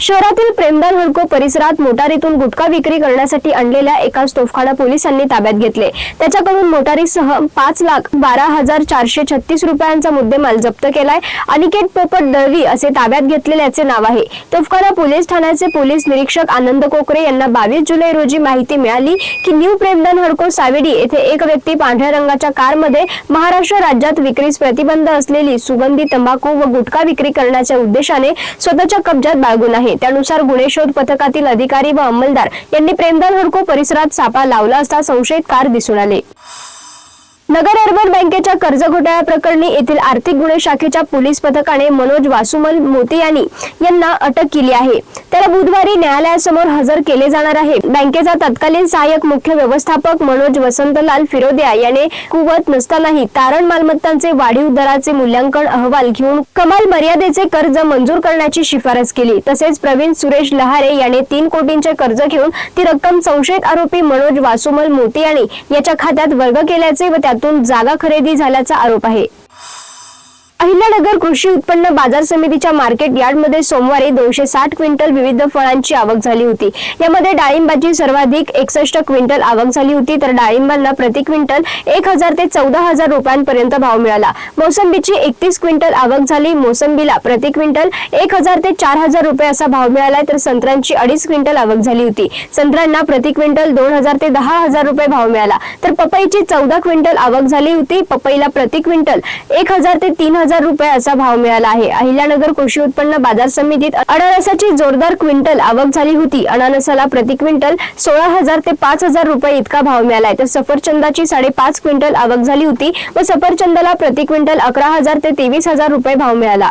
शहरातील प्रेमदार हडको परिसरात मोटारीतून गुटखा विक्री करण्यासाठी आणलेल्या एका तोफखाना पोलिसांनी ताब्यात घेतले. त्याच्याकडून मोटारीसह पाच लाख बारा हजार चारशे छत्तीस रुपयांचा मुद्देमाल जप्त केलाय. अनिकेत पोपट दळवी असे ताब्यात घेतलेल्याचे नाव आहे. तोफखाना पोलीस ठाण्याचे पोलीस निरीक्षक आनंद कोकरे यांना बावीस जुलै रोजी माहिती मिळाली की न्यू प्रेमदान हडको सावेडी येथे एक व्यक्ती पांढऱ्या रंगाच्या कारमध्ये महाराष्ट्र राज्यात विक्रीस प्रतिबंध असलेली सुगंधी तंबाखू व गुटखा विक्री करण्याच्या उद्देशाने स्वतःच्या कब्जात बाळगून आहे. त्यानुसार गुन्हे शोध पथकातील अधिकारी व अंमलदार यांनी प्रेमदान हडको परिसरात सापळा लावला असता संशयित कार दिसून आले. नगर अर्बन बँकेच्या कर्ज घोटाळ्या प्रकरणी येथील आर्थिक गुन्हे शाखेच्या पोलीस पथकाने मनोज वासुमल मोतियानी यांना अटक केली आहे. त्याला बुधवारी न्यायालयासमोर हजर केले जाणार आहे. बँकेचा तत्कालीन सहाय्यक मुख्य व्यवस्थापक मनोज वसंतलाल फिरोदिया याने कुवत नसतानाही तारण मालमत्तांचे वाढीव दराचे मूल्यांकन अहवाल घेऊन कमाल मर्यादेचे कर्ज मंजूर करण्याची शिफारस केली. तसेच प्रवीण सुरेश लहारे याने तीन कोटींचे कर्ज घेऊन ती रक्कम संशयित आरोपी मनोज वासुमल मोतियानी याच्या खात्यात वर्ग केल्याचे व त्यातून जागा खरेदी झाल्याचा आरोप आहे. अहिल्यानगर कृषी उत्पन्न बाजार समितीच्या मार्केट यार्डमध्ये सोमवारी दोनशे साठ क्विंटल विविध फळांची आवक झाली होती. यामध्ये डाळिंबाची सर्वाधिक एकसष्ट क्विंटल आवक झाली होती तर डाळिंबांना प्रति क्विंटल एक हजार ते चौदा हजार रुपयांपर्यंत भाव मिळाला. मोसंबीची एकतीस क्विंटल आवक झाली मोसंबीला प्रति क्विंटल एक हजार ते चार हजार रुपये असा भाव मिळाला तर संत्र्यांची अडीच क्विंटल आवक झाली होती. संत्र्यांना प्रति क्विंटल दोन हजार ते दहा हजार रुपये भाव मिळाला. तर पपईची चौदा क्विंटल आवक झाली होती पपईला प्रति क्विंटल एक हजार ते तीन हजार रुपये असा भाव मिळाला आहे. अहिल्यानगर कृषी उत्पन्न बाजार समितीत अननसाची जोरदार क्विंटल आवक झाली होती. अननसाला प्रति क्विंटल सोळा हजार ते पाच हजार रुपये इतका भाव मिळालाय तर सफरचंदाची साडेपाच क्विंटल आवक झाली होती. व सफरचंदाला प्रति क्विंटल अकरा हजार ते तेवीस हजार रुपये भाव मिळाला.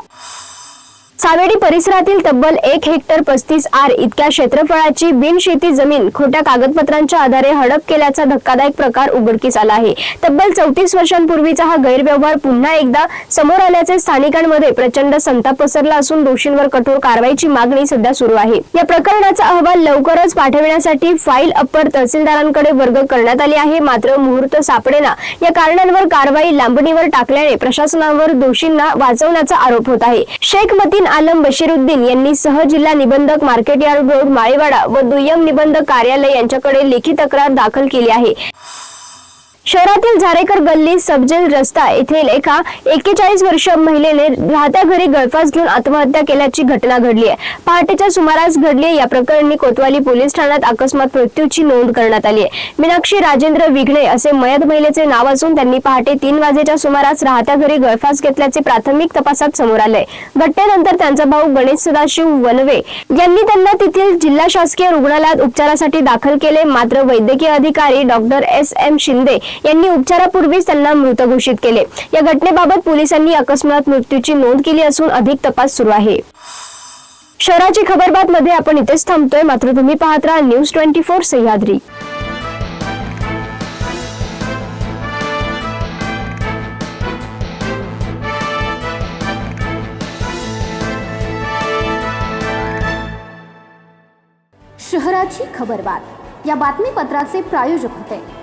सावेडी परिसरातील तब्बल एक हेक्टर पस्तीस आर इतक्या क्षेत्रफळाची बिनशेती जमीन खोट्या कागदपत्रांच्या आधारे हडप केल्याचा धक्कादायक प्रकार उघडकीस आला आहे. तब्बल चौतीस वर्षांपूर्वीचा हा गैरव्यवहार पुन्हा एकदा समोर आल्याचे स्थानिकांमध्ये प्रचंड संताप पसरला असून दोषींवर कठोर कारवाईची मागणी सध्या सुरू आहे. या प्रकरणाचा अहवाल लवकरच पाठविण्यासाठी फाईल अप्पर तहसीलदारांकडे वर्ग करण्यात आली आहे. मात्र मुहूर्त सापडेना. या कारणांवर कारवाई लांबणीवर टाकल्याने प्रशासनावर दोषींना वाचवण्याचा आरोप होत आहे. शेख मतीन आलम बशीरुद्दीन यांनी सह जिल्हा निबंधक मार्केट यार्ड रोड माळेवाडा व दुय्यम निबंधक कार्यालय यांच्याकडे लेखी तक्रार दाखल केली आहे. शहरातील झारेकर गल्ली सबजेल रस्ता येथील एका एक्केचाळीस वर्ष महिलेने राहत्या घरी गळफास घेऊन आत्महत्या केल्याची घटना घडली आहे. पहाटेच्या सुमारास घडली आहे. या प्रकरणी कोतवाली पोलीस ठाण्यात अकस्मात मृत्यूची नोंद करण्यात आली आहे. मीनाक्षी राजेंद्र विघणे असे मयत महिलेचे नाव असून त्यांनी पहाटे तीन वाजेच्या सुमारास राहत्या घरी गळफास घेतल्याचे प्राथमिक तपासात समोर आले घटनेनंतर त्यांचा भाऊ गणेश सदाशिव वनवे यांनी त्यांना तेथील जिल्हा शासकीय रुग्णालयात उपचारासाठी दाखल केले. मात्र वैद्यकीय अधिकारी डॉक्टर एस एम शिंदे यांनी उपचारापूर्वीच त्यांना मृत घोषित केले. या घटनेबाबत पोलिसांनी अकस्मात मृत्यूची नोंद केली असून अधिक तपास सुरू आहे. शहराची खबरबात मध्ये आपण इथेच थांबतोय. मात्र तुम्ही पाहत राहा न्यूज ट्वेंटी फोर सह्याद्री. शहराची खबरबात. या बातमीपत्राचे प्रायोजक होते.